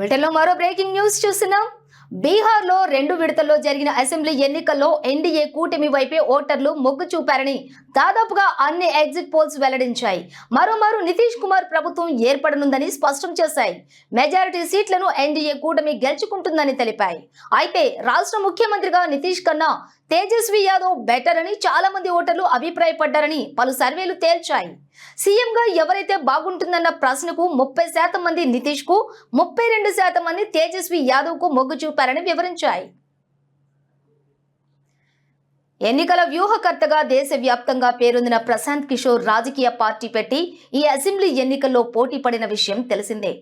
వీటిలో మరో breaking news చూస్తున్నాం. బీహార్లో రెండు విడతల్లో జరిగిన అసెంబ్లీ ఎన్నికల్లో ఎన్డీఏ కూటమి వైపే ఓటర్లు మొగ్గు చూపారని దాదాపుగా అన్ని ఎగ్జిట్ పోల్స్ వెల్లడించాయి. మరోమారు నితీష్ కుమార్ ప్రభుత్వం ఏర్పడనుందని స్పష్టం చేశాయి. మెజారిటీ సీట్లను ఎన్డీఏ కూటమి గెలుచుకుంటుందని తెలిపాయి. అయితే రాష్ట్ర ముఖ్యమంత్రిగా నితీష్ కన్నా తేజస్వి యాదవ్ బెటర్ అని చాలా మంది ఓటర్లు అభిప్రాయపడ్డారని పలు సర్వేలు తేల్చాయి. సీఎంగా ఎవరైతే బాగుంటుందన్న ప్రశ్నకు ముప్పై శాతం మంది నితీష్కు ముప్పై రెండు శాతం మంది తేజస్వి యాదవ్కు మొగ్గు చూపారని వివరించాయి. ఎన్నికల వ్యూహకర్తగా దేశవ్యాప్తంగా పేరొందిన ప్రశాంత్ కిషోర్ రాజకీయ పార్టీ పెట్టి ఈ అసెంబ్లీ ఎన్నికల్లో పోటీ పడిన విషయం తెలిసిందే.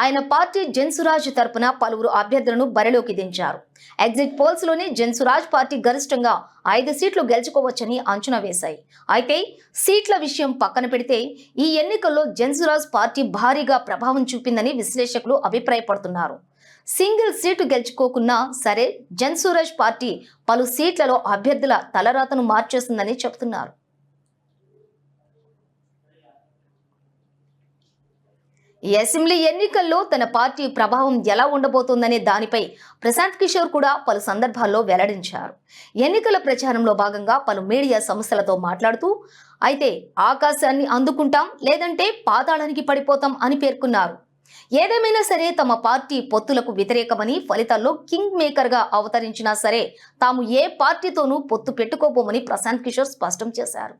ఆయన పార్టీ జన్సురాజ్ తరపున పలువురు అభ్యర్థులను బరిలోకి దించారు. ఎగ్జిట్ పోల్స్లోనే జన్సురాజ్ పార్టీ గరిష్టంగా ఐదు సీట్లు గెలుచుకోవచ్చని అంచనా వేశాయి. అయితే సీట్ల విషయం పక్కన పెడితే ఈ ఎన్నికల్లో జన్సురాజ్ పార్టీ భారీగా ప్రభావం చూపిందని విశ్లేషకులు అభిప్రాయపడుతున్నారు. సింగిల్ సీటు గెలుచుకోకున్నా సరే జన్సూరజ్ పార్టీ పలు సీట్లలో అభ్యర్థుల తలరాతను మార్చేస్తుందని చెబుతున్నారు. ఈ అసెంబ్లీ ఎన్నికల్లో తన పార్టీ ప్రభావం ఎలా ఉండబోతోందనే దానిపై ప్రశాంత్ కిషోర్ కూడా పలు సందర్భాల్లో వెల్లడించారు. ఎన్నికల ప్రచారంలో భాగంగా పలు మీడియా సంస్థలతో మాట్లాడుతూ అయితే ఆకాశాన్ని అందుకుంటాం లేదంటే పాతాళానికి పడిపోతాం అని పేర్కొన్నారు. ఏదేమైనా సరే తమ పార్టీ పొత్తులకు వ్యతిరేకమని ఫలితాల్లో కింగ్ మేకర్గా అవతరించినా సరే తాము ఏ పార్టీతోనూ పొత్తు పెట్టుకోబోమని ప్రశాంత్ కిషోర్ స్పష్టం చేశారు.